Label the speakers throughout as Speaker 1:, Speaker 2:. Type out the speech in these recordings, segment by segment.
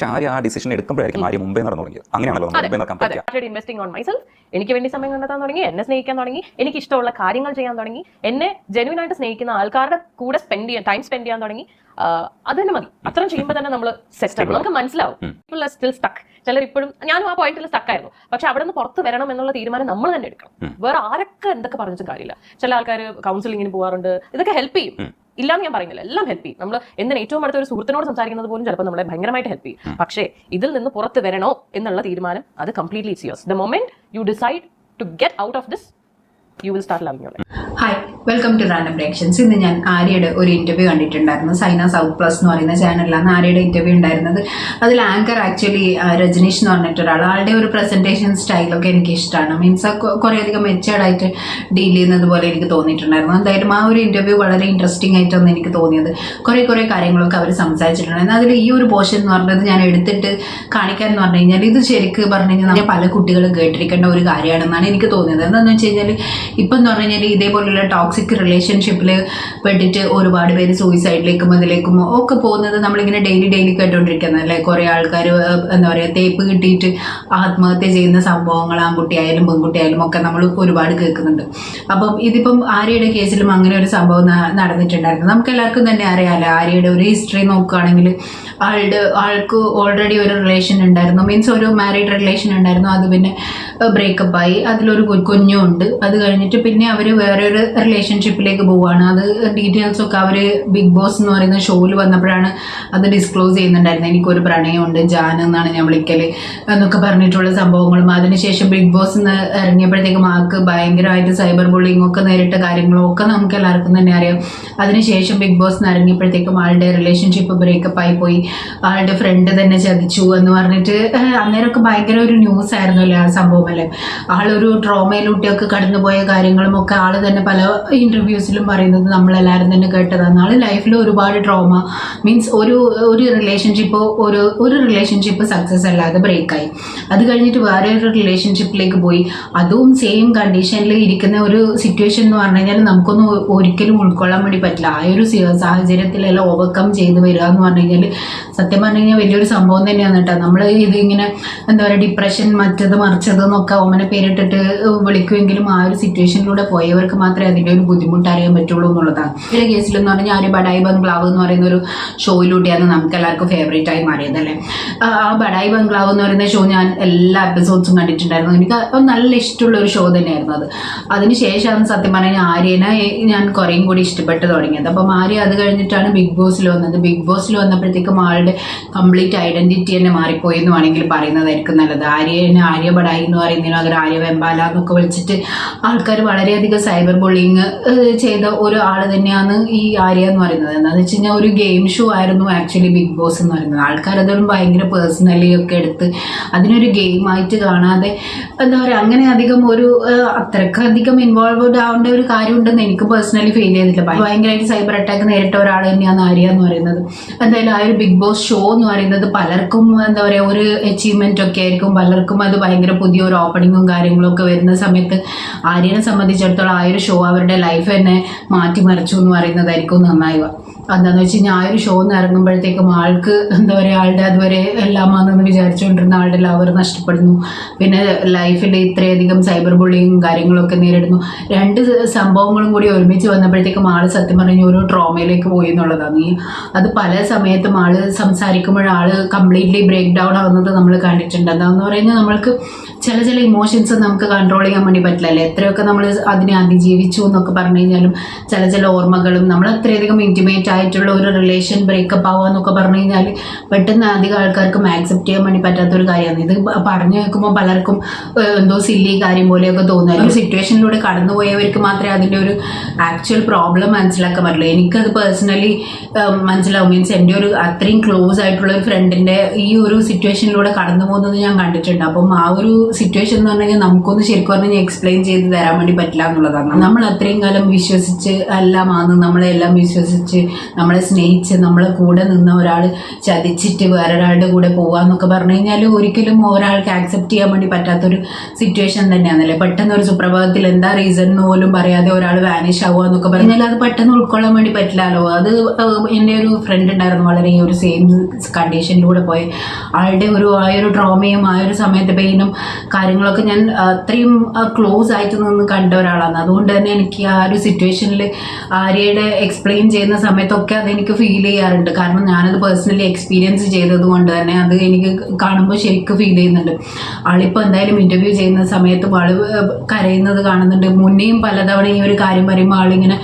Speaker 1: പക്ഷെ ആര്യ ആ ഡിസിഷൻ എടുക്കുമ്പോഴായിരിക്കും ആര്യ മുമ്പേ നടന്നു തുടങ്ങിയത്. അങ്ങനെയാണല്ലോ മുംബൈ നടക്കാൻ പറ്റുക.
Speaker 2: ഇൻവെസ്റ്റിംഗ് ഓൺ മൈസെൽഫ് എനിക്ക് വേണ്ടി സമയം കണ്ടെത്താൻ തുടങ്ങി എന്നെ സ്നേഹിക്കാൻ തുടങ്ങി എനിക്ക് ഇഷ്ടമുള്ള കാര്യങ്ങൾ ചെയ്യാൻ തുടങ്ങി എന്നെ ജെനുവിൻ ആയിട്ട് സ്നേഹിക്കുന്ന ആൾക്കാരുടെ കൂടെ സ്പെൻഡ് ചെയ്യാൻ ടൈം സ്പെൻഡ് ചെയ്യാൻ തുടങ്ങി. അത് തന്നെ മതി. അത്രയും ചെയ്യുമ്പോൾ തന്നെ നമ്മൾ സെറ്റ് നമുക്ക് മനസ്സിലാവും. പീപ്പിൾ ആർ സ്റ്റിൽ സ്റ്റക്ക് ചിലർ ഇപ്പോഴും ഞാനും ആ പോയിന്റിൽ സ്റ്റക്ക് ആയിരുന്നു. പക്ഷെ അവിടെ നിന്ന് പുറത്ത് വരണം എന്നുള്ള തീരുമാനം നമ്മൾ തന്നെ എടുക്കണം. വേറെ ആരൊക്കെ എന്തൊക്കെ പറഞ്ഞിട്ടും കാര്യമില്ല. ചില ആൾക്കാർ കൗൺസിലിങ്ങിന് പോകാറുണ്ട് ഇതൊക്കെ ഹെൽപ്പ് ചെയ്യും. ഇല്ലാന്ന് ഞാൻ പറയുന്നില്ല. എല്ലാം ഹെൽപ്പ് ചെയ്യും. നമ്മൾ എന്തിനാണ് ഏറ്റവും അടുത്ത ഒരു സുഹൃത്തിനോട് സംസാരിക്കുന്നത് പോലും ചിലപ്പോൾ നമ്മളെ ഭയങ്കരമായിട്ട് ഹെൽപ്പ് ചെയ്യും. പക്ഷേ ഇതിൽ നിന്ന് പുറത്ത് വരണോ എന്നുള്ള തീരുമാനം അത് completely it's the moment you decide to get out of this you will start loving your
Speaker 3: hi welcome to random reactions ഇന്ന് ഞാൻ ആര്യയുടെ ഒരു ഇന്റർവ്യൂ കണ്ടിട്ടുണ്ടായിരുന്നു. സൈന സൗത്ത് പ്ലസ് എന്ന് പറയുന്ന ചാനലിലാണ് ആര്യയുടെ ഇന്റർവ്യൂ ഉണ്ടായിരുന്നത്. അതിൽ ആങ്കർ ആക്ച്വലി രജനീഷ് എന്ന് പറഞ്ഞിട്ട് ഒരാൾ. ആളുടെ ഒരു പ്രസന്റേഷൻ സ്റ്റൈലൊക്കെ എനിക്ക് ഇഷ്ടമാണ് മീൻസ് കുറേ അധികം മെച്ചേർഡ് ആയിട്ട് ഡീൽ ചെയ്യുന്നത് പോലെ എനിക്ക് തോന്നിയിട്ടുണ്ടായിരുന്നു. എന്തായാലും ആ ഒരു ഇന്റർവ്യൂ വളരെ ഇൻട്രസ്റ്റിംഗ് ആയിട്ടാണ് എനിക്ക് തോന്നിയത്. കുറേ കുറേ കാര്യങ്ങളൊക്കെ അവർ സംസാരിച്ചിട്ടുണ്ടായിരുന്നു അതിൽ ഈ ഒരു പോർഷൻ എന്ന് പറഞ്ഞത് ഞാൻ എടുത്തിട്ട് കാണിക്കാൻ എന്ന് പറഞ്ഞു കഴിഞ്ഞാൽ ഇത് ശരിക്ക് പറഞ്ഞു കഴിഞ്ഞാൽ പല കുട്ടികളും കേട്ടിരിക്കേണ്ട ഒരു കാര്യമാണെന്നാണ് എനിക്ക് തോന്നിയത്. എന്താണെന്ന് വെച്ച് കഴിഞ്ഞാൽ ഇപ്പം എന്ന് പറഞ്ഞു കഴിഞ്ഞാൽ ഇതേപോലുള്ള ടോക്സിക് റിലേഷൻഷിപ്പിൽ പെട്ടിട്ട് ഒരുപാട് പേര് സൂയിസൈഡിലേക്കും അതിലേക്കും ഒക്കെ പോകുന്നത് നമ്മളിങ്ങനെ ഡെയിലി ഡെയിലി കേട്ടോണ്ടിരിക്കുന്നത് അല്ലേ? കുറേ ആൾക്കാർ എന്താ പറയുക തേപ്പ് കിട്ടിയിട്ട് ആത്മഹത്യ ചെയ്യുന്ന സംഭവങ്ങൾ ആൺകുട്ടിയായാലും പെൺകുട്ടിയായാലും ഒക്കെ നമ്മൾ ഒരുപാട് കേൾക്കുന്നുണ്ട്. അപ്പം ഇതിപ്പം ആര്യയുടെ കേസിലും അങ്ങനെ ഒരു സംഭവം നടന്നിട്ടുണ്ടായിരുന്നു. നമുക്ക് എല്ലാവർക്കും തന്നെ അറിയാമല്ലോ ആര്യയുടെ ഒരു ഹിസ്റ്ററി നോക്കുകയാണെങ്കിൽ ആളുടെ ആൾക്ക് ഓൾറെഡി ഒരു റിലേഷൻ ഉണ്ടായിരുന്നു. മീൻസ് ഒരു മാരീഡ് റിലേഷൻ ഉണ്ടായിരുന്നു. അത് പിന്നെ ബ്രേക്കപ്പ് ആയി. അതിലൊരു കു- കുഞ്ഞും ഉണ്ട് അത് കഴിഞ്ഞിട്ട് പിന്നെ അവർ വേറൊരു റിലേഷൻഷിപ്പിലേക്ക് പോവുകയാണ് അത് ഡീറ്റെയിൽസ് ഒക്കെ അവർ ബിഗ് ബോസ് എന്ന് പറയുന്ന ഷോയിൽ വന്നപ്പോഴാണ് അത് ഡിസ്ക്ലോസ് ചെയ്യുന്നുണ്ടായിരുന്നത്. എനിക്കൊരു പ്രണയമുണ്ട്. ജാൻ എന്നാണ് ഞാൻ വിളിക്കൽ എന്നൊക്കെ പറഞ്ഞിട്ടുള്ള സംഭവങ്ങളും. അതിനുശേഷം ബിഗ് ബോസ് എന്ന് ഇറങ്ങിയപ്പോഴത്തേക്ക് മാർക്ക് ഭയങ്കരമായിട്ട് സൈബർ ബുള്ളിങ് ഒക്കെ നേരിട്ട കാര്യങ്ങളും ഒക്കെ നമുക്ക് എല്ലാവർക്കും തന്നെ അറിയാം. അതിനുശേഷം ബിഗ് ബോസ് എന്ന് ഇറങ്ങിയപ്പോഴത്തേക്കും ആളുടെ റിലേഷൻഷിപ്പ് ബ്രേക്കപ്പ് ആയി പോയി. ആളുടെ ഫ്രണ്ട് തന്നെ ചതിച്ചു എന്ന് പറഞ്ഞിട്ട് അന്നേരമൊക്കെ ഭയങ്കര ഒരു ന്യൂസ് ആയിരുന്നല്ലോ ആ സംഭവം. അല്ലേ? ആളൊരു ട്രോമയിലൂട്ടിയൊക്കെ കടന്നുപോയ കാര്യങ്ങളും ഒക്കെ ആൾ തന്നെ പല ഇന്റർവ്യൂസിലും പറയുന്നത് നമ്മളെല്ലാവരും തന്നെ കേട്ടതാണ് ആൾ ലൈഫിൽ ഒരുപാട് ട്രോമ മീൻസ് ഒരു ഒരു റിലേഷൻഷിപ്പ് ഒരു ഒരു റിലേഷൻഷിപ്പ് സക്സസ് അല്ലാതെ ബ്രേക്കായി അത് കഴിഞ്ഞിട്ട് വേറെ ഒരു റിലേഷൻഷിപ്പിലേക്ക് പോയി. അതും സെയിം കണ്ടീഷനിൽ ഇരിക്കുന്ന ഒരു സിറ്റുവേഷൻ എന്ന് പറഞ്ഞു കഴിഞ്ഞാൽ നമുക്കൊന്നും ഒരിക്കലും ഉൾക്കൊള്ളാൻ വേണ്ടി പറ്റില്ല. ആ ഒരു സാഹചര്യത്തിലെല്ലാം ഓവർകം ചെയ്ത് വരിക എന്ന് പറഞ്ഞു കഴിഞ്ഞാൽ സത്യം പറഞ്ഞു കഴിഞ്ഞാൽ വലിയൊരു സംഭവം തന്നെയാണ് കേട്ടോ. നമ്മൾ ഇതിങ്ങനെ എന്താ പറയുക ഡിപ്രഷൻ മറ്റത് മറിച്ചത് എന്നൊക്കെ ഓമന പേരിട്ടിട്ട് വിളിക്കുമെങ്കിലും ആ ഒരു സിറ്റുവേഷനിലൂടെ പോയവർക്ക് മാത്രമേ അതിന്റെ ഒരു ബുദ്ധിമുട്ട് അറിയാൻ പറ്റുള്ളൂ എന്നുള്ളതാണ്. ഈ കേസിൽ എന്ന് പറഞ്ഞാൽ ഒരു ബഡായി ബംഗ്ലാവ് എന്ന് പറയുന്ന ഒരു ഷോയിലൂടെയാണ് നമുക്ക് എല്ലാവർക്കും ഫേവറേറ്റ് ആയി മാറിയത് അല്ലേ? ആ ബഡായി ബംഗ്ലാവ് എന്ന് പറയുന്ന ഷോ ഞാൻ എല്ലാ എപ്പിസോഡ്സും കണ്ടിട്ടുണ്ടായിരുന്നു. എനിക്ക് നല്ല ഇഷ്ടമുള്ള ഒരു ഷോ തന്നെയായിരുന്നു അത്. അതിനുശേഷമാണ് സത്യം പറഞ്ഞാൽ ആര്യനെ ഞാൻ കുറേയും കൂടി ഇഷ്ടപ്പെട്ട് തുടങ്ങിയത്. അപ്പം ആര്യ അത് കഴിഞ്ഞിട്ടാണ് ബിഗ് ബോസിൽ വന്നത്. ബിഗ് ബോസിൽ വന്നപ്പോഴത്തേക്കും ആളുടെ കംപ്ലീറ്റ് ഐഡന്റിറ്റി തന്നെ മാറിപ്പോയി എന്ന് വേണമെങ്കിൽ പറയുന്നതായിരിക്കും നല്ലത്. ആര്യനെ ആര്യ ബഡായി എന്ന് പറയുന്നതിന് പകരം ആര്യ വെമ്പാല എന്നൊക്കെ വിളിച്ചിട്ട് ആൾക്കാർ വളരെയധികം സൈബർ ബുള്ളിങ് ചെയ്ത ഒരു ആൾ തന്നെയാണ് ഈ ആര്യ എന്ന് പറയുന്നത്. എന്താണെന്ന് വെച്ച് കഴിഞ്ഞാൽ ഒരു ഗെയിം ഷോ ആയിരുന്നു ആക്ച്വലി ബിഗ് ബോസ് എന്ന് പറയുന്നത്. ആൾക്കാർ അതൊന്നും ഭയങ്കര പേഴ്സണലി ഒക്കെ എടുത്ത് അതിനൊരു ഗെയിമായിട്ട് കാണാതെ എന്താ പറയുക അങ്ങനെ അധികം ഒരു അത്രക്കധികം ഇൻവോൾവ്ഡ് ആവേണ്ട ഒരു കാര്യം ഉണ്ടെന്ന് എനിക്ക് പേഴ്സണലി ഫീൽ ചെയ്തില്ല ഭയങ്കരമായിട്ട് സൈബർ അറ്റാക്ക് നേരിട്ട ഒരാൾ തന്നെയാണ് ആര്യ എന്ന് പറയുന്നത്. എന്തായാലും ആ ഒരു ബിഗ് ബോസ് ഷോ എന്ന് പറയുന്നത് പലർക്കും എന്താ പറയുക ഒരു അച്ചീവ്മെന്റ് ഒക്കെ ആയിരിക്കും. പലർക്കും അത് ഭയങ്കര പുതിയൊരു ഓപ്പണിങ്ങും കാര്യങ്ങളും ഒക്കെ വരുന്ന സമയത്ത് ആര്യനെ സംബന്ധിച്ചിടത്തോളം ആ ഒരു ഷോ അവരുടെ ലൈഫ് തന്നെ മാറ്റിമറിച്ചു എന്ന് പറയുന്നതായിരിക്കും നന്നാവുക എന്താന്ന് വെച്ച് കഴിഞ്ഞാൽ ആ ഒരു ഷോ എന്ന് ഇറങ്ങുമ്പോഴത്തേക്കും ആൾക്ക് എന്താ പറയുക ആളുടെ അതുവരെ എല്ലാമാണെന്ന് വിചാരിച്ചുകൊണ്ടിരുന്ന ആളുടെ ലവർ നഷ്ടപ്പെടുന്നു. പിന്നെ ലൈഫിൽ ഇത്രയധികം സൈബർ ബുള്ളിങ്ങും കാര്യങ്ങളൊക്കെ നേരിടുന്നു. രണ്ട് സംഭവങ്ങളും കൂടി ഒരുമിച്ച് വന്നപ്പോഴത്തേക്കും ആൾ സത്യം പറഞ്ഞ ഒരു ട്രോമയിലേക്ക് പോയി എന്നുള്ളതാണ്. ഈ അത് പല സമയത്തും ആൾ സംസാരിക്കുമ്പോൾ ആൾ കംപ്ലീറ്റ്ലി ബ്രേക്ക് ഡൗൺ ആവുന്നത് നമ്മൾ കണ്ടിട്ടുണ്ട്. എന്താന്ന് പറയുന്നത് നമ്മൾക്ക് ചില ചില ഇമോഷൻസ് നമുക്ക് കൺട്രോൾ ചെയ്യാൻ വേണ്ടി പറ്റില്ല അല്ലേ എത്രയൊക്കെ നമ്മൾ അതിനെ അതിജീവിച്ചു എന്നൊക്കെ പറഞ്ഞു കഴിഞ്ഞാലും ചില ചില ഓർമ്മകളും നമ്മൾ അത്രയധികം ഇന്റിമേറ്റ് ആയിട്ടുള്ള ഒരു റിലേഷൻ ബ്രേക്കപ്പ് ആവുക എന്നൊക്കെ പറഞ്ഞു കഴിഞ്ഞാൽ പെട്ടെന്ന് അധികം ആൾക്കാർക്കും ആക്സെപ്റ്റ് ചെയ്യാൻ വേണ്ടി പറ്റാത്ത ഒരു കാര്യമാണ്. ഇത് പറഞ്ഞു കേൾക്കുമ്പോൾ പലർക്കും എന്തോ സില്ലി കാര്യം പോലെയൊക്കെ തോന്നുക ഒരു സിറ്റുവേഷനിലൂടെ കടന്നുപോയവർക്ക് മാത്രമേ അതിന്റെ ഒരു ആക്ച്വൽ പ്രോബ്ലം മനസ്സിലാക്കാൻ പറ്റുള്ളൂ. എനിക്കത് പേഴ്സണലി മനസ്സിലാവും. മീൻസ് എന്റെ ഒരു അത്രയും ക്ലോസ് ആയിട്ടുള്ള ഒരു ഫ്രണ്ടിന്റെ ഈ ഒരു സിറ്റുവേഷനിലൂടെ കടന്നു പോകുന്നത് ഞാൻ കണ്ടിട്ടുണ്ട്. അപ്പം ആ ഒരു സിറ്റുവേഷൻ എന്ന് പറഞ്ഞു കഴിഞ്ഞാൽ നമുക്കൊന്ന് ശരിക്കും പറഞ്ഞാൽ എക്സ്പ്ലെയിൻ ചെയ്ത് തരാൻ വേണ്ടി പറ്റില്ല എന്നുള്ളതാണ്. നമ്മൾ അത്രയും കാലം വിശ്വസിച്ച് എല്ലാം എല്ലാമാന്ന് നമ്മളെല്ലാം വിശ്വസിച്ച് നമ്മളെ സ്നേഹിച്ച് നമ്മളെ കൂടെ നിന്ന ഒരാൾ ചതിച്ചിട്ട് വേറൊരാളുടെ കൂടെ പോവാന്നൊക്കെ പറഞ്ഞു കഴിഞ്ഞാൽ ഒരിക്കലും ഒരാൾക്ക് ആക്സെപ്റ്റ് ചെയ്യാൻ വേണ്ടി പറ്റാത്തൊരു സിറ്റുവേഷൻ തന്നെയാണല്ലേ? പെട്ടെന്ന് ഒരു സുപ്രഭാതത്തിൽ എന്താ റീസൺ എന്ന് പോലും പറയാതെ ഒരാൾ വാനിഷ് ആവുക എന്നൊക്കെ പറഞ്ഞാൽ അത് പെട്ടെന്ന് ഉൾക്കൊള്ളാൻ വേണ്ടി പറ്റില്ലല്ലോ അത് എന്റെ ഒരു ഫ്രണ്ട് ഉണ്ടായിരുന്നു വളരെ ഈ ഒരു സെയിം കണ്ടീഷനിലൂടെ പോയി. ആളുടെ ഒരു ആ ഒരു ട്രോമയും ആ ഒരു സമയത്തെ പെയിനും കാര്യങ്ങളൊക്കെ ഞാൻ അത്രയും ക്ലോസ് ആയിട്ട് നിന്ന് കണ്ട ഒരാളാണ്. അതുകൊണ്ട് തന്നെ എനിക്ക് ആ ഒരു സിറ്റുവേഷനിൽ ആര്യയുടെ എക്സ്പ്ലെയിൻ ചെയ്യുന്ന സമയത്തൊക്കെ അതെനിക്ക് ഫീൽ ചെയ്യാറുണ്ട്. കാരണം ഞാനത് പേഴ്സണലി എക്സ്പീരിയൻസ് ചെയ്തത് കൊണ്ട് തന്നെ അത് എനിക്ക് കാണുമ്പോൾ ശരിക്കും ഫീൽ ചെയ്യുന്നുണ്ട്. ആളിപ്പോൾ എന്തായാലും ഇന്റർവ്യൂ ചെയ്യുന്ന സമയത്ത് ആൾ കരയുന്നത് കാണുന്നുണ്ട്. മുന്നേയും പലതവണ ഈ ഒരു കാര്യം പറയുമ്പോൾ ആളിങ്ങനെ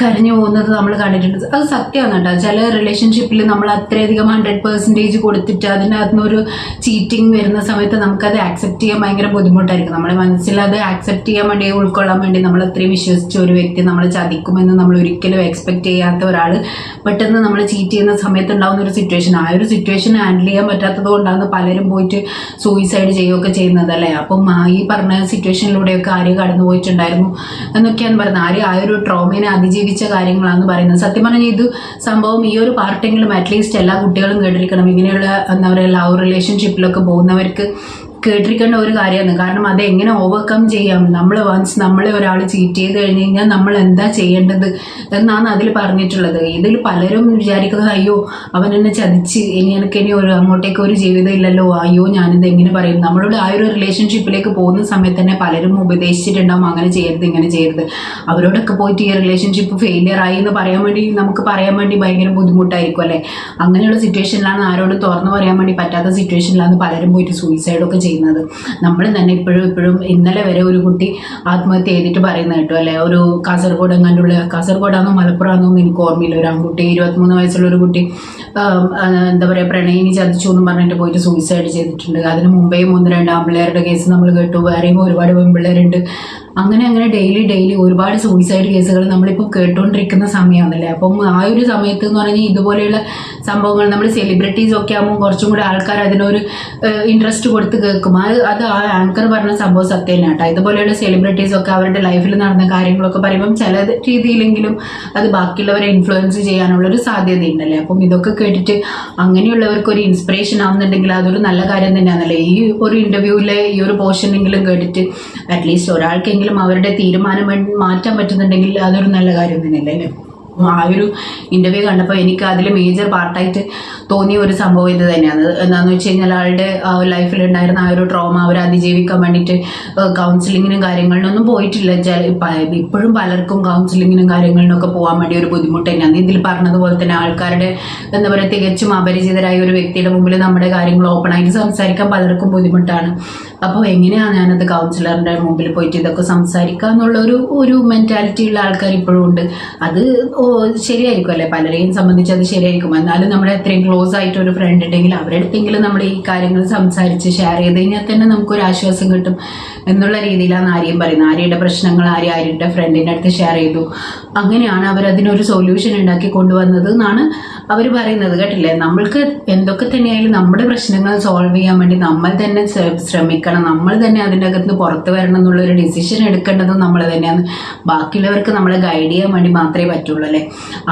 Speaker 3: കരഞ്ഞു പോകുന്നത് നമ്മൾ കണ്ടിട്ടുണ്ട്. അത് സത്യമാണ് കേട്ടോ. ചില റിലേഷൻഷിപ്പിൽ നമ്മൾ അത്രയധികം ഹൺഡ്രഡ് പെർസെന്റേജ് കൊടുത്തിട്ട് അതിനകത്ത് നിന്നൊരു ചീറ്റിംഗ് വരുന്ന സമയത്ത് നമുക്കത് ആക്സെപ്റ്റ് ചെയ്യാൻ ഭയങ്കര ബുദ്ധിമുട്ടായിരിക്കും. നമ്മുടെ മനസ്സിൽ അത് ആക്സെപ്റ്റ് ചെയ്യാൻ വേണ്ടി ഉൾക്കൊള്ളാൻ വേണ്ടി നമ്മൾ അത്രയും വിശ്വസിച്ച ഒരു വ്യക്തി നമ്മൾ ചതിക്കുമെന്ന് നമ്മൾ ഒരിക്കലും എക്സ്പെക്ട് ചെയ്യാത്ത ഒരാൾ പെട്ടെന്ന് നമ്മൾ ചീറ്റ് ചെയ്യുന്ന സമയത്ത് ഉണ്ടാകുന്ന ഒരു സിറ്റുവേഷൻ ആ ഒരു സിറ്റുവേഷൻ ഹാൻഡിൽ ചെയ്യാൻ പറ്റാത്തത് കൊണ്ടാണ് പലരും പോയിട്ട് സൂയിസൈഡ് ചെയ്യുകയൊക്കെ ചെയ്യുന്നത് അല്ലേ? അപ്പം ഈ പറഞ്ഞ സിറ്റുവേഷനിലൂടെയൊക്കെ ആര് കടന്നു പോയിട്ടുണ്ടായിരുന്നു എന്നൊക്കെയാണ് പറയുന്നത് ആര് ആ ഒരു ട്രോമയെ അതിജീവിച്ച കാര്യങ്ങളാണ് പറയുന്നത്. സത്യം പറഞ്ഞാൽ ഇത് സംഭവം ഈ ഒരു പാർട്ടെങ്കിലും അറ്റ്ലീസ്റ്റ് എല്ലാ കുട്ടികളും കേട്ടിരിക്കണം. ഇങ്ങനെയുള്ള എന്താ പറയുക ലവ് റിലേഷൻഷിപ്പിലൊക്കെ പോകുന്നവർക്ക് കേട്ടിരിക്കേണ്ട ഒരു കാര്യമാണ്. കാരണം അത് എങ്ങനെ ഓവർകം ചെയ്യാം? നമ്മൾ വൺസ് നമ്മളെ ഒരാൾ ചീറ്റ് ചെയ്ത് കഴിഞ്ഞ് കഴിഞ്ഞാൽ നമ്മൾ എന്താ ചെയ്യേണ്ടത് എന്നാണ് അതിൽ പറഞ്ഞിട്ടുള്ളത്. ഇതിൽ പലരും വിചാരിക്കുന്നത് അയ്യോ അവൻ എന്നെ ചതിച്ച് ഇനി എനിക്ക് ഇനി ഒരു അങ്ങോട്ടേക്ക് ഒരു ജീവിതം ഇല്ലല്ലോ. അയ്യോ ഞാനിത് എങ്ങനെ പറയും? നമ്മളോട് ആ ഒരു റിലേഷൻഷിപ്പിലേക്ക് പോകുന്ന സമയത്ത് തന്നെ പലരും ഉപദേശിച്ചിട്ടുണ്ടാവും അങ്ങനെ ചെയ്യരുത് ഇങ്ങനെ ചെയ്യരുത്. അവരോടൊക്കെ പോയിട്ട് ഈ റിലേഷൻഷിപ്പ് ഫെയിലിയർ ആയി എന്ന് പറയാൻ വേണ്ടി നമുക്ക് പറയാൻ വേണ്ടി ഭയങ്കര ബുദ്ധിമുട്ടായിരിക്കും അല്ലേ? അങ്ങനെയുള്ള സിറ്റുവേഷനിലാണ് ആരോടും തുറന്നു പറയാൻ വേണ്ടി പറ്റാത്ത സിറ്റുവേഷനിലാണ് പലരും പോയിട്ട് സൂയിസൈഡൊക്കെ ചെയ്യുന്നത് നമ്മൾ തന്നെ ഇപ്പോഴും ഇപ്പോഴും ഇന്നലെ വരെ ഒരു കുട്ടി ആത്മഹത്യ ചെയ്തിട്ട് പറയുന്നത് കേട്ടോ അല്ലെ? ഒരു കാസർഗോഡ് എങ്ങാണ്ടുള്ള കാസർഗോഡാണോ മലപ്പുറമാണോ എന്ന് എനിക്ക് ഓർമ്മയില്ല. ഒരു ആൺകുട്ടി ഇരുപത്തിമൂന്ന് വയസ്സുള്ള ഒരു കുട്ടി എന്താ പറയുക പ്രണയിനി ചതിച്ചു എന്ന് പറഞ്ഞിട്ട് പോയിട്ട് സൂയിസൈഡ് ചെയ്തിട്ടുണ്ട്. അതിന് മുമ്പേ ഒന്ന് രണ്ട് ആമ്പിള്ളേരുടെ കേസ് നമ്മൾ കേട്ടു. വേറെയും ഒരുപാട് പെൺപിള്ളേരുണ്ട്. അങ്ങനെ അങ്ങനെ ഡെയിലി ഡെയിലി ഒരുപാട് സൂയിസൈഡ് കേസുകൾ നമ്മളിപ്പോൾ കേട്ടുകൊണ്ടിരിക്കുന്ന സമയമാണല്ലേ അപ്പം ആ ഒരു സമയത്ത് എന്ന് പറഞ്ഞാൽ ഇതുപോലെയുള്ള സംഭവങ്ങൾ നമ്മൾ സെലിബ്രിറ്റീസ് ഒക്കെ ആകുമ്പോൾ കുറച്ചും കൂടി ആൾക്കാർ അതിനൊരു ഇൻട്രസ്റ്റ് കൊടുത്ത് കേൾക്കും അത് അത് ആ ആങ്കർ പറഞ്ഞ സംഭവം സത്യം തന്നെ കേട്ടോ. ഇതുപോലെയുള്ള സെലിബ്രിറ്റീസ് ഒക്കെ അവരുടെ ലൈഫിൽ നടന്ന കാര്യങ്ങളൊക്കെ പറയുമ്പം ചില രീതിയിലെങ്കിലും അത് ബാക്കിയുള്ളവരെ ഇൻഫ്ലുവൻസ് ചെയ്യാനുള്ള ഒരു സാധ്യത ഉണ്ടല്ലേ അപ്പം ഇതൊക്കെ കേട്ടിട്ട് അങ്ങനെയുള്ളവർക്ക് ഒരു ഇൻസ്പിറേഷൻ ആവുന്നുണ്ടെങ്കിൽ അതൊരു നല്ല കാര്യം തന്നെയാണല്ലേ? ഈ ഒരു ഇന്റർവ്യൂവിലെ ഈ ഒരു പോർഷനെങ്കിലും കേട്ടിട്ട് അറ്റ്ലീസ്റ്റ് ഒരാൾക്കെങ്കിലും അവരുടെ തീരുമാനം മാറ്റാൻ പറ്റുന്നുണ്ടെങ്കിൽ അതൊരു നല്ല കാര്യം തന്നെയല്ലേ? ആ ഒരു ഇന്റർവ്യൂ കണ്ടപ്പോൾ എനിക്ക് അതിൽ മേജർ പാർട്ടായിട്ട് തോന്നിയ ഒരു സംഭവം ഇത് തന്നെയാണ്. എന്താണെന്ന് വെച്ച് കഴിഞ്ഞാൽ ആളുടെ ലൈഫിൽ ഉണ്ടായിരുന്ന ആ ഒരു ട്രോമ അവർ അതിജീവിക്കാൻ വേണ്ടിയിട്ട് കൗൺസിലിങ്ങിനും കാര്യങ്ങളിനൊന്നും പോയിട്ടില്ല. ഇപ്പോഴും പലർക്കും കൗൺസിലിങ്ങിനും കാര്യങ്ങളിനൊക്കെ പോകാൻ വേണ്ടി ഒരു ബുദ്ധിമുട്ട് തന്നെയാണ്. ഇതിൽ പറഞ്ഞതുപോലെ തന്നെ ആൾക്കാരുടെ എന്താ പറയുക തികച്ചും അപരിചിതരായ ഒരു വ്യക്തിയുടെ മുമ്പിൽ നമ്മുടെ കാര്യങ്ങൾ ഓപ്പൺ ആയിട്ട് സംസാരിക്കാൻ പലർക്കും ബുദ്ധിമുട്ടാണ്. അപ്പോൾ എങ്ങനെയാണ് ഞാനത് കൗൺസിലറിന്റെ മുമ്പിൽ പോയിട്ട് ഇതൊക്കെ സംസാരിക്കുക എന്നുള്ള ഒരു ഒരു മെന്റാലിറ്റി ഉള്ള ആൾക്കാർ ഇപ്പോഴും ഉണ്ട്. അത് ശരിയായിരിക്കും അല്ലേ പലരെയും സംബന്ധിച്ച് അത് ശരിയായിരിക്കും. എന്നാലും നമ്മുടെ അത്രയും ക്ലോസ് ആയിട്ട് ഒരു ഫ്രണ്ട് ഉണ്ടെങ്കിൽ അവരുടെ അടുത്തെങ്കിലും നമ്മൾ ഈ കാര്യങ്ങൾ സംസാരിച്ച് ഷെയർ ചെയ്ത് കഴിഞ്ഞാൽ തന്നെ നമുക്കൊരു ആശ്വാസം കിട്ടും. എന്നുള്ള രീതിയിലാണ് ആര്യം പറയുന്നത്. ആര്യയുടെ പ്രശ്നങ്ങൾ ആര്യ ആര്യയുടെ ഫ്രണ്ടിന്റെ അടുത്ത് ഷെയർ ചെയ്തു. അങ്ങനെയാണ് അവർ അതിനൊരു സൊല്യൂഷൻ ഉണ്ടാക്കി കൊണ്ടുവന്നത് എന്നാണ് അവർ പറയുന്നത്. കേട്ടില്ലേ? നമ്മൾക്ക് എന്തൊക്കെ തന്നെയായാലും നമ്മുടെ പ്രശ്നങ്ങൾ സോൾവ് ചെയ്യാൻ വേണ്ടി നമ്മൾ തന്നെ ശ്രമിക്കണം. നമ്മൾ തന്നെ അതിന്റെ അകത്ത് പുറത്ത് വരണം എന്നുള്ള ഒരു ഡിസിഷൻ എടുക്കേണ്ടതും നമ്മൾ തന്നെയാണ്. ബാക്കിയുള്ളവർക്ക് നമ്മളെ ഗൈഡ് ചെയ്യാൻ വേണ്ടി മാത്രമേ പറ്റുള്ളൂ. അല്ലേ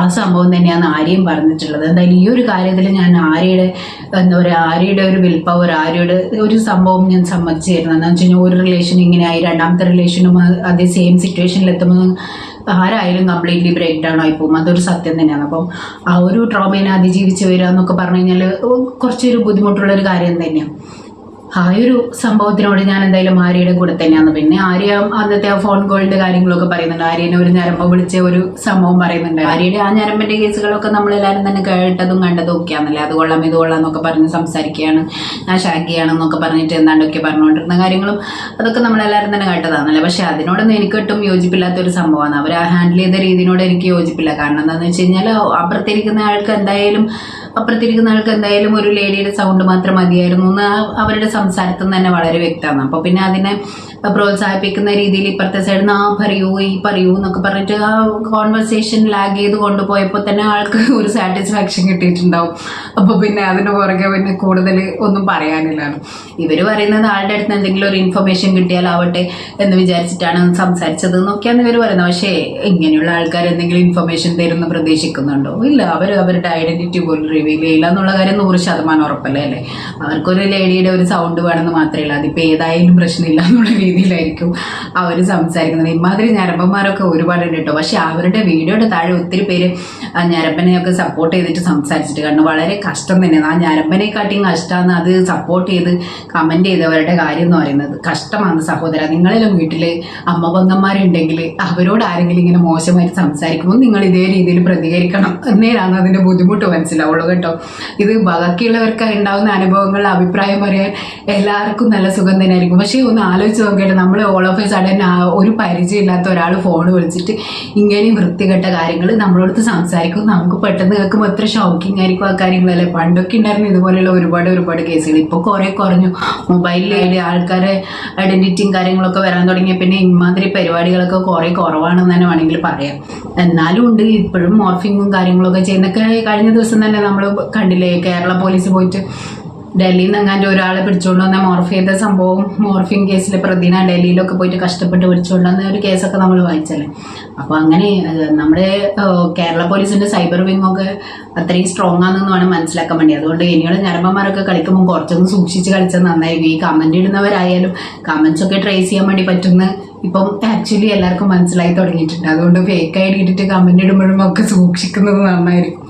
Speaker 3: ആ സംഭവം തന്നെയാണ് ആര്യയും പറഞ്ഞിട്ടുള്ളത്. എന്തായാലും ഈ ഒരു കാര്യത്തിൽ ഞാൻ ആര്യയുടെ എന്താ പറയുക ആര്യയുടെ ഒരു വിൽ പവർ ആര്യയുടെ ഒരു സംഭവം ഞാൻ സമ്മതിച്ചു തരുന്നത് എന്താണെന്ന് വെച്ച് കഴിഞ്ഞാൽ ഒരു റിലേഷൻ ഇങ്ങനെയായി രണ്ടാമത്തെ റിലേഷനും അതേ സെയിം സിറ്റുവേഷനിൽ എത്തുമ്പോൾ ആരായാലും കംപ്ലീറ്റ്ലി ബ്രേക്ക് ഡൗൺ ആയി പോകും. അതൊരു സത്യം തന്നെയാണ്. അപ്പം ആ ഒരു ട്രോമേനെ അതിജീവിച്ച് വരിക എന്നൊക്കെ പറഞ്ഞു കഴിഞ്ഞാൽ കുറച്ചൊരു ബുദ്ധിമുട്ടുള്ള ഒരു കാര്യം തന്നെയാണ് ആ ഒരു സംഭവത്തിനോട് ഞാൻ എന്തായാലും ആര്യയുടെ കൂടെ തന്നെയാണ്. പിന്നെ ആര്യ അന്നത്തെ ഫോൺ കോളിന്റെ കാര്യങ്ങളൊക്കെ പറയുന്നുണ്ട്. ആര്യനെ ഒരു ഞരമ്പ് വിളിച്ച ഒരു സംഭവം പറയുന്നുണ്ട്. ആര്യയുടെ ആ ഞരമ്പിന്റെ കേസുകളൊക്കെ നമ്മളെല്ലാവരും തന്നെ കേട്ടതും കണ്ടതും ഒക്കെയാണല്ലേ? അത് കൊള്ളാം ഇത് കൊള്ളാം എന്നൊക്കെ പറഞ്ഞ് സംസാരിക്കുകയാണ്. ഞാൻ ഷാക്കിയാണെന്നൊക്കെ പറഞ്ഞിട്ട് എന്താണ്ടൊക്കെ പറഞ്ഞുകൊണ്ടിരുന്ന കാര്യങ്ങളും അതൊക്കെ നമ്മളെല്ലാവരും തന്നെ കേട്ടതാണല്ലേ? പക്ഷെ അതിനോടൊന്നും എനിക്ക് ഒട്ടും യോജിപ്പില്ലാത്ത ഒരു സംഭവമാണ്. അവർ ആ ഹാൻഡിൽ ചെയ്ത രീതിയോട് എനിക്ക് യോജിപ്പില്ല. കാരണം എന്താണെന്ന് വെച്ച് കഴിഞ്ഞാൽ അപ്പുറത്തിരിക്കുന്ന ആൾക്ക് എന്തായാലും അപ്പുറത്തിരിക്കുന്ന ആൾക്ക് എന്തായാലും ഒരു ലേഡിയുടെ സൗണ്ട് മാത്രം മതിയായിരുന്നു എന്ന് അവരുടെ സംസാരത്തിൽ നിന്ന് തന്നെ വളരെ വ്യക്തമാണ്. അപ്പൊ പിന്നെ അതിനെ പ്രോത്സാഹിപ്പിക്കുന്ന രീതിയിൽ ഇപ്പുറത്തെ സൈഡിൽ നിന്ന് ആ പറയൂ ഈ പറയൂ എന്നൊക്കെ പറഞ്ഞിട്ട് ആ കോൺവെർസേഷൻ ലാഗ് ചെയ്ത് കൊണ്ടുപോയപ്പോൾ തന്നെ ആൾക്ക് ഒരു സാറ്റിസ്ഫാക്ഷൻ കിട്ടിയിട്ടുണ്ടാവും. അപ്പൊ പിന്നെ അതിന് പുറകെ പിന്നെ കൂടുതൽ ഒന്നും പറയാനില്ലാണ് ഇവർ പറയുന്നത് ആളുടെ അടുത്ത് എന്തെങ്കിലും ഒരു ഇൻഫർമേഷൻ കിട്ടിയാലാവട്ടെ എന്ന് വിചാരിച്ചിട്ടാണ് സംസാരിച്ചത് എന്നൊക്കെയാണ് ഇവർ പറയുന്നത്. പക്ഷേ ഇങ്ങനെയുള്ള ആൾക്കാർ എന്തെങ്കിലും ഇൻഫർമേഷൻ തരുമെന്ന് പ്രതീക്ഷിക്കുന്നുണ്ടോ? ഇല്ല അവർ അവരുടെ ഐഡന്റിറ്റി പോലും റിവീൽ ചെയ്യില്ല എന്നുള്ള കാര്യം നൂറ് ശതമാനം ഉറപ്പല്ലേ അല്ലേ? അവർക്കൊരു ലേഡിയുടെ ഒരു സൗണ്ട് വേണമെന്ന് മാത്രമേ ഉള്ളൂ അതിപ്പോൾ ഏതായാലും പ്രശ്നമില്ല എന്നുള്ള രീതിയിലായിരിക്കും അവർ സംസാരിക്കുന്നത്. ഇമാതിരി ഞരമ്പന്മാരൊക്കെ ഒരുപാടുണ്ട് കേട്ടോ. പക്ഷെ അവരുടെ വീഡിയോയുടെ താഴെ ഒത്തിരി പേര് ഞരമ്പനെയൊക്കെ സപ്പോർട്ട് ചെയ്തിട്ട് സംസാരിച്ചിട്ട് കാരണം വളരെ കഷ്ടം തന്നെയാണ് ആ ഞരമ്പനെക്കാട്ടിയും കഷ്ടമാണ് അത് സപ്പോർട്ട് ചെയ്ത് കമന്റ് ചെയ്തവരുടെ കാര്യം എന്ന് പറയുന്നത് കഷ്ടമാണ് സഹോദര. നിങ്ങളിലും വീട്ടിൽ അമ്മ പെങ്ങന്മാരുണ്ടെങ്കിൽ അവരോട് ആരെങ്കിലും ഇങ്ങനെ മോശമായിട്ട് സംസാരിക്കുമ്പോൾ നിങ്ങൾ ഇതേ രീതിയിൽ പ്രതികരിക്കണം എന്നേരാണ് അതിന്റെ ബുദ്ധിമുട്ട് മനസ്സിലാവുള്ളൂ. കേട്ടോ ഇത് ബാക്കിയുള്ളവർക്ക് ഉണ്ടാവുന്ന അനുഭവങ്ങൾ അഭിപ്രായം പറയാൻ എല്ലാവർക്കും നല്ല സുഖം തന്നെയായിരിക്കും. പക്ഷേ ഒന്ന് ആലോചിച്ച് നോക്കിയിട്ട് നമ്മൾ ഓൾ ഓഫ് എ സഡൻ ഒരു പരിചയമില്ലാത്ത ഒരാൾ ഫോൺ വിളിച്ചിട്ട് ഇങ്ങനെയും വൃത്തികെട്ട കാര്യങ്ങൾ നമ്മളോടത്ത് സംസാരിക്കും. നമുക്ക് പെട്ടെന്ന് കേൾക്കുമ്പോൾ എത്ര ഷോക്കിംഗ് ആയിരിക്കും ആ കാര്യങ്ങളല്ലേ? പണ്ടൊക്കെ ഉണ്ടായിരുന്നു ഇതുപോലെയുള്ള ഒരുപാട് ഒരുപാട് കേസുകൾ ഇപ്പോൾ കുറേ കുറഞ്ഞു. മൊബൈലിൽ ആൾക്കാരെ ഐഡന്റിറ്റിയും കാര്യങ്ങളൊക്കെ വരാൻ തുടങ്ങിയ പിന്നെ ഇമാതിരി പരിപാടികളൊക്കെ കുറേ കുറവാണെന്ന് തന്നെ വേണമെങ്കിൽ പറയാം. എന്നാലും ഉണ്ട് ഇപ്പോഴും മോർഫിങ്ങും കാര്യങ്ങളൊക്കെ ചെയ്യുന്നൊക്കെ കഴിഞ്ഞ ദിവസം തന്നെ നമ്മൾ കണ്ടില്ലേ കേരള പോലീസ് പോയിട്ട് ഡൽഹിയിൽ നിന്ന് എങ്ങാണ്ട് ഒരാളെ പിടിച്ചുകൊണ്ട് വന്ന മോർഫ് ചെയ്ത സംഭവം മോർഫിംഗ് കേസിൽ പ്രതിന ഡൽഹിയിലൊക്കെ പോയിട്ട് കഷ്ടപ്പെട്ട് പിടിച്ചുകൊണ്ട് വന്ന ഒരു കേസൊക്കെ നമ്മൾ വായിച്ചല്ലേ. അപ്പോൾ അങ്ങനെ നമ്മുടെ കേരള പോലീസിന്റെ സൈബർ വിങ് ഒക്കെ അത്രയും സ്ട്രോങ് ആണെന്ന് വേണം മനസ്സിലാക്കാൻ വേണ്ടി. അതുകൊണ്ട് ഇനിയുള്ള ഞരമ്പന്മാരൊക്കെ കളിക്കുമ്പോൾ കുറച്ചൊന്ന് സൂക്ഷിച്ച് കളിച്ചാൽ നന്നായിരിക്കും. ഈ കമന്റ് ഇടുന്നവരായാലും കമന്റ്സ് ഒക്കെ ട്രേസ് ചെയ്യാൻ വേണ്ടി പറ്റുന്ന ഇപ്പം ആക്ച്വലി എല്ലാവർക്കും മനസ്സിലായി തുടങ്ങിയിട്ടുണ്ട്. അതുകൊണ്ട് ഫേക്ക് ആയിട്ട് ഇട്ടിട്ട് കമന്റ് ഇടുമ്പോഴും ഒക്കെ സൂക്ഷിക്കുന്നത് നന്നായിരിക്കും.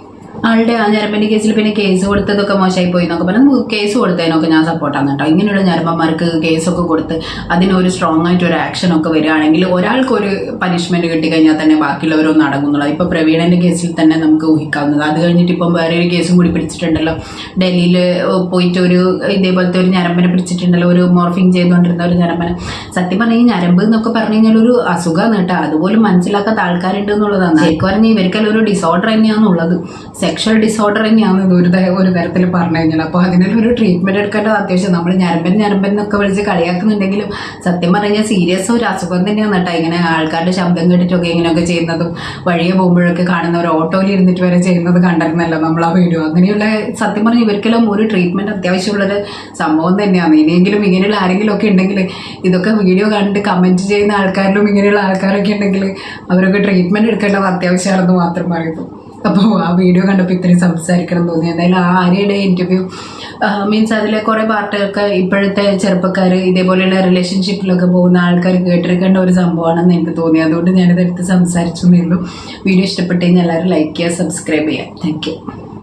Speaker 3: ആളുടെ ആ ഞരമ്പിന്റെ കേസിൽ പിന്നെ കേസ് കൊടുത്തതൊക്കെ മോശമായി പോയി എന്നൊക്കെ പറഞ്ഞു. കേസ് കൊടുത്തതിനൊക്കെ ഞാൻ സപ്പോർട്ടാണ് കേട്ടോ. ഇങ്ങനെയുള്ള ഞരമ്പന്മാർക്ക് കേസൊക്കെ കൊടുത്ത് അതിനൊരു സ്ട്രോങ് ആയിട്ട് ഒരു ആക്ഷൻ ഒക്കെ വരികയാണെങ്കിൽ ഒരാൾക്കൊരു പനിഷ്മെന്റ് കിട്ടിക്കഴിഞ്ഞാൽ തന്നെ ബാക്കിയുള്ളവരൊന്നും അടങ്ങുന്നുള്ളൂ ഇപ്പൊ പ്രവീണന്റെ കേസിൽ തന്നെ നമുക്ക് ഊഹിക്കാവുന്നത്. അത് കഴിഞ്ഞിട്ട് ഇപ്പം വേറെ ഒരു കേസും കൂടി പിടിച്ചിട്ടുണ്ടല്ലോ. ഡൽഹിയിൽ പോയിട്ട് ഒരു ഇതേപോലത്തെ ഒരു ഞരമ്പനെ പിടിച്ചിട്ടുണ്ടല്ലോ. ഒരു മോർഫിങ് ചെയ്തുകൊണ്ടിരുന്ന ഒരു ഞരമ്പനെ. സത്യം പറഞ്ഞാൽ ഈ ഞരമ്പ് എന്നൊക്കെ പറഞ്ഞു കഴിഞ്ഞാൽ ഒരു അസുഖമാണ് കേട്ടോ. അതുപോലും മനസ്സിലാക്കാത്ത ആൾക്കാരുണ്ട് എന്നുള്ളതാണ്. ശരിക്കും പറഞ്ഞാൽ ഇവർക്കെല്ലാം ഒരു ഡിസോർഡർ തന്നെയാണുള്ളത്. സെക്ഷൽ തന്നെയാണ് ഇത് ഒരു ഒരു തരത്തിൽ പറഞ്ഞു കഴിഞ്ഞാൽ അപ്പോൾ അതിനൊരു ഒരു ട്രീറ്റ്മെന്റ് എടുക്കേണ്ടത് അത്യാവശ്യം. നമ്മൾ ഞരമ്പൻ ഞരമ്പൻ എന്നൊക്കെ വിളിച്ച് കളിയാക്കുന്നുണ്ടെങ്കിലും സത്യം പറഞ്ഞാൽ സീരിയസ് ഒരു അസുഖം തന്നെയാണ് കേട്ടോ. ഇങ്ങനെ ആൾക്കാരുടെ ശബ്ദം കേട്ടിട്ടൊക്കെ ഇങ്ങനെയൊക്കെ ചെയ്യുന്നതും വഴിയെ പോകുമ്പോഴൊക്കെ കാണുന്ന ഒരു ഓട്ടോയിൽ ഇരുന്നിട്ട് വരെ ചെയ്യുന്നത് കണ്ടിരുന്നല്ലോ നമ്മൾ ആ വീഡിയോ അങ്ങനെയുള്ള സത്യം പറഞ്ഞാൽ ഇവർക്കെല്ലാം ഒരു ട്രീറ്റ്മെന്റ് അത്യാവശ്യമുള്ളൊരു സംഭവം തന്നെയാണ്. ഇനിയെങ്കിലും ഇങ്ങനെയുള്ള ആരെങ്കിലും ഒക്കെ ഉണ്ടെങ്കിൽ ഇതൊക്കെ വീഡിയോ കണ്ട് കമന്റ് ചെയ്യുന്ന ആൾക്കാരിലും ഇങ്ങനെയുള്ള ആൾക്കാരൊക്കെ ഉണ്ടെങ്കിൽ അവരൊക്കെ ട്രീറ്റ്മെന്റ് എടുക്കേണ്ടത് അത്യാവശ്യമാണെന്ന് മാത്രം പറയുന്നു. അപ്പോൾ ആ വീഡിയോ കണ്ടപ്പോൾ ഇത്രയും സംസാരിക്കണം തോന്നി. എന്തായാലും ആ ആര്യയുടെ ഇന്റർവ്യൂ മീൻസ് അതിലെ കുറേ പാർട്ടുകൾക്ക് ഇപ്പോഴത്തെ ചെറുപ്പക്കാർ ഇതേപോലെയുള്ള റിലേഷൻഷിപ്പിലൊക്കെ പോകുന്ന ആൾക്കാർ കേട്ടിരിക്കേണ്ട ഒരു സംഭവമാണെന്ന് എനിക്ക് തോന്നി. അതുകൊണ്ട് ഞാനിതെടുത്ത് സംസാരിച്ചു എന്നേ ഉള്ളൂ. വീഡിയോ ഇഷ്ടപ്പെട്ടു കഴിഞ്ഞാൽ എല്ലാവരും ലൈക്ക് ചെയ്യുക സബ്സ്ക്രൈബ് ചെയ്യുക. Thank you